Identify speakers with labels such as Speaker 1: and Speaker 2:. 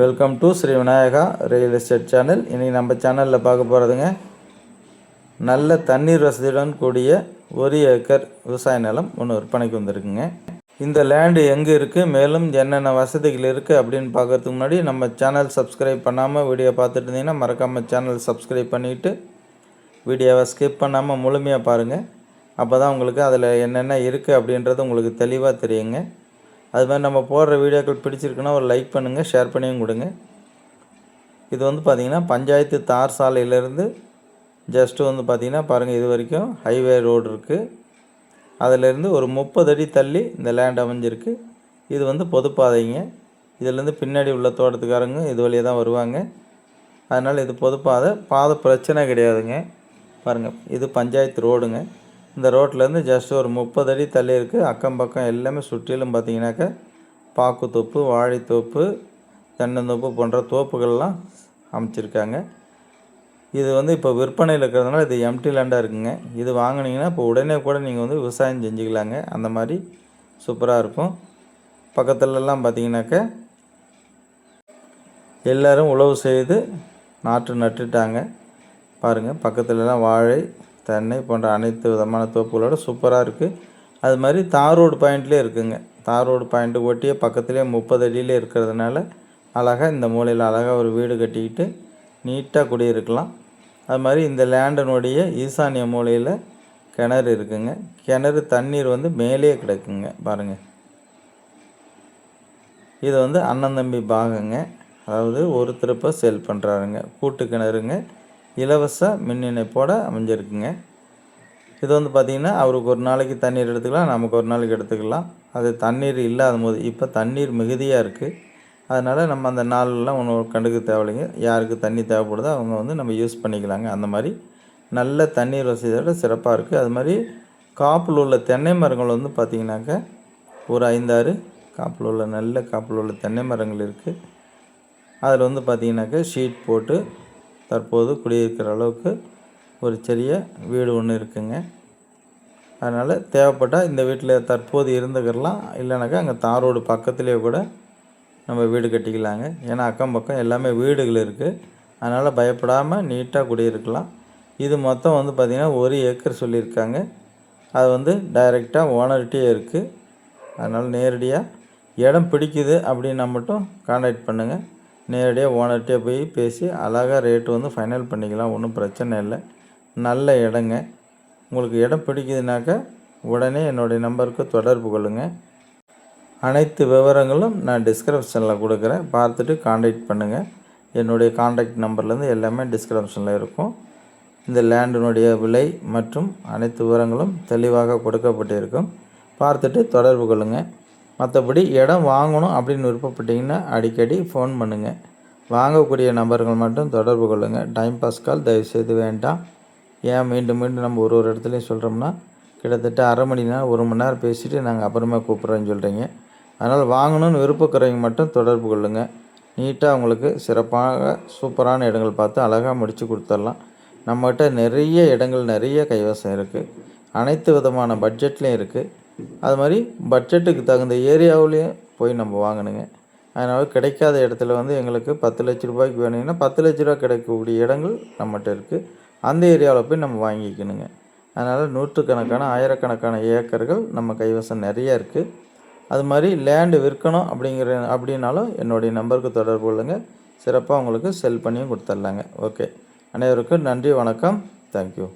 Speaker 1: Welcome to Shri Vinayaka real estate channel இன்றைக்கி நம்ம சேனலில் பார்க்க போகிறதுங்க நல்ல தண்ணீர் வசதியுடன் கூடிய ஒரு ஏக்கர் விவசாய நிலம் ஒன்று விற்பனைக்கு வந்திருக்குங்க. இந்த லேண்டு எங்கே இருக்குது மேலும் என்னென்ன வசதிகள் இருக்குது அப்படின்னு பார்க்கறதுக்கு முன்னாடி நம்ம சேனல் சப்ஸ்கிரைப் பண்ணாமல் வீடியோ பார்த்துட்டு இருந்தீங்கன்னா மறக்காமல் சேனல் சப்ஸ்கிரைப் பண்ணிவிட்டு வீடியோவை ஸ்கிப் பண்ணாமல் முழுமையாக பாருங்கள் அப்போ தான் உங்களுக்கு அதில் என்னென்ன இருக்குது அப்படின்றது உங்களுக்கு தெளிவாக தெரியுங்க. அது மாதிரி நம்ம போடுற வீடியோக்கள் பிடிச்சிருக்குன்னா ஒரு லைக் பண்ணுங்கள் ஷேர் பண்ணியும் கொடுங்க. இது வந்து பார்த்திங்கன்னா பஞ்சாயத்து தார் சாலையிலேருந்து ஜஸ்ட்டு வந்து பார்த்திங்கன்னா பாருங்கள் இது வரைக்கும் ஹைவே ரோடு இருக்குது அதிலேருந்து ஒரு முப்பது அடி தள்ளி இந்த லேண்ட் அமைஞ்சிருக்கு. இது வந்து பொதுப்பாதைங்க. இதுலேருந்து பின்னாடி உள்ள தோட்டத்துக்காரங்க இது வழியாக தான் வருவாங்க. அதனால் இது பொதுப்பாதை. பாதை பிரச்சனை கிடையாதுங்க. பாருங்கள் இது பஞ்சாயத்து ரோடுங்க இந்த ரோட்லேருந்து ஜஸ்ட் ஒரு முப்பது அடி தள்ளி இருக்குது அக்கம் பக்கம் எல்லாமே சுற்றிலும் பார்த்தீங்கன்னாக்கா பாக்குத்தோப்பு வாழைத்தோப்பு தென்னந்தோப்பு போன்ற தோப்புகள்லாம் அமைச்சிருக்காங்க. இது வந்து இப்போ விற்பனையில் இருக்கிறதுனால இது எம்டி லேண்டாக இருக்குங்க. இது வாங்கினீங்கன்னா இப்போ உடனே கூட நீங்கள் வந்து விவசாயம் செஞ்சுக்கலாங்க. அந்த மாதிரி சூப்பராக இருக்கும். பக்கத்துலலாம் பார்த்தீங்கன்னாக்க எல்லோரும் உழவு செய்து நாற்று நட்டுட்டாங்க. பாருங்கள் பக்கத்துலலாம் வாழை தென்னை போன்ற அனைத்து விதமான தோப்புகளோட சூப்பராக இருக்குது அது மாதிரி தார் ரோடு பாயிண்ட்லேயே இருக்குங்க. தார் ரோடு பாயிண்ட்டு ஒட்டியே பக்கத்துலேயே முப்பது அடியிலே இருக்கிறதுனால அழகாக இந்த மூலையில் அழகாக ஒரு வீடு கட்டிக்கிட்டு நீட்டாக குடியிருக்கலாம். அது மாதிரி இந்த லேண்டனுடைய ஈசானிய மூலையில் கிணறு இருக்குங்க. கிணறு தண்ணீர் வந்து மேலே கிடக்குங்க. பாருங்கள் இது வந்து அண்ணன் தம்பி பாகங்க. அதாவது ஒருத்தர் இப்போ சேல் பண்ணுறாருங்க கூட்டு கிணறுங்க. இலவச மின் இணைப்போடு அமைஞ்சிருக்குங்க. இது வந்து பார்த்திங்கன்னா அவருக்கு ஒரு நாளைக்கு தண்ணீர் எடுத்துக்கலாம் நமக்கு ஒரு நாளைக்கு எடுத்துக்கலாம். அது தண்ணீர் இல்லாத போது இப்போ தண்ணீர் மிகுதியாக இருக்குது அதனால் நம்ம அந்த நாளெலாம் ஒன்று கண்டுக்க தேவையில்லைங்க. யாருக்கு தண்ணி தேவைப்படுதோ அவங்க வந்து நம்ம யூஸ் பண்ணிக்கலாங்க. அந்த மாதிரி நல்ல தண்ணீர் வசதியோட சிறப்பாக இருக்குது அது மாதிரி காப்பில் உள்ள தென்னை மரங்கள் வந்து பார்த்திங்கனாக்கா ஒரு ஐந்தாறு காப்பில் உள்ள நல்ல காப்பில் உள்ள தென்னை மரங்கள் இருக்குது அதில் வந்து பார்த்திங்கனாக்கா ஷீட் போட்டு தற்போது குடியிருக்கிற அளவுக்கு ஒரு சிறிய வீடு ஒன்று இருக்குங்க. அதனால் தேவைப்பட்டால் இந்த வீட்டில் தற்போது இருந்துக்கிறலாம் இல்லைனாக்கா அங்கே தாரோடு பக்கத்துலேயே கூட நம்ம வீடு கட்டிக்கலாங்க. ஏன்னா அக்கம் பக்கம் எல்லாமே வீடுகள் இருக்குது அதனால் பயப்படாமல் நீட்டாக குடியிருக்கலாம். இது மொத்தம் வந்து பார்த்திங்கன்னா ஒரு ஏக்கர் சொல்லியிருக்காங்க. அது வந்து டைரெக்டாக ஓனர்கிட்டே இருக்குது அதனால் நேரடியாக இடம் பிடிக்குது அப்படின்னா மட்டும் கான்டாக்ட் பண்ணுங்கள் நேரடியாக ஓனர்கிட்டே போய் பேசி அழகாக ரேட்டு வந்து ஃபைனல் பண்ணிக்கலாம் ஒன்றும் பிரச்சனை இல்லை. நல்ல இடங்க. உங்களுக்கு இடம் பிடிக்குதுனாக்கா உடனே என்னுடைய நம்பருக்கு தொடர்பு கொள்ளுங்கள் அனைத்து விவரங்களும் நான் டிஸ்கிரிப்ஷனில் கொடுக்குறேன். பார்த்துட்டு காண்டாக்ட் பண்ணுங்கள் என்னுடைய காண்டாக்ட் நம்பர்லேருந்து எல்லாமே டிஸ்கிரிப்ஷனில் இருக்கும். இந்த லேண்டினுடைய விலை மற்றும் அனைத்து விவரங்களும் தெளிவாக கொடுக்கப்பட்டிருக்கும். பார்த்துட்டு தொடர்பு கொள்ளுங்கள் மற்றபடி இடம் வாங்கணும் அப்படின்னு விருப்பப்பட்டீங்கன்னா அடிக்கடி ஃபோன் பண்ணுங்கள் வாங்கக்கூடிய நபர்கள் மட்டும் தொடர்பு கொள்ளுங்கள் டைம் பாஸ் கால் தயவுசெய்து வேண்டாம். ஏன் மீண்டும் மீண்டும் நம்ம ஒரு ஒரு இடத்துலையும் சொல்கிறோம்னா கிட்டத்தட்ட அரை மணி நேரம் ஒரு மணி நேரம் பேசிவிட்டு நாங்கள் அப்புறமா கூப்பிட்றோன்னு சொல்கிறீங்க அதனால் வாங்கணும்னு விருப்பக்கிறவங்க மட்டும் தொடர்பு கொள்ளுங்கள் நீட்டாக உங்களுக்கு சிறப்பாக சூப்பரான இடங்கள் பார்த்து அழகாக முடித்து கொடுத்துடலாம். நம்மகிட்ட நிறைய இடங்கள் நிறைய கைவசம் இருக்குது அனைத்து விதமான பட்ஜெட்லேயும் இருக்குது அது மாதிரி பட்ஜெட்டுக்கு தகுந்த ஏரியாவிலையும் போய் நம்ம வாங்கணுங்க. அதனால் கிடைக்காத இடத்துல வந்து எங்களுக்கு பத்து லட்ச ரூபாய்க்கு வேணுங்கன்னா பத்து லட்ச ரூபா கிடைக்கக்கூடிய இடங்கள் நம்மகிட்ட இருக்குது அந்த ஏரியாவில் போய் நம்ம வாங்கிக்கணுங்க. அதனால் நூற்றுக்கணக்கான ஆயிரக்கணக்கான ஏக்கர்கள் நம்ம கைவசம் நிறைய இருக்குது அது மாதிரி லேண்டு விற்கணும் அப்படிங்கிற அப்படின்னாலும் என்னுடைய நம்பருக்கு தொடர்பு கொள்ளுங்கள் சிறப்பாக உங்களுக்கு செல் பண்ணியும் கொடுத்துட்லாங்க. ஓகே அனைவருக்கும் நன்றி வணக்கம். தேங்க்யூ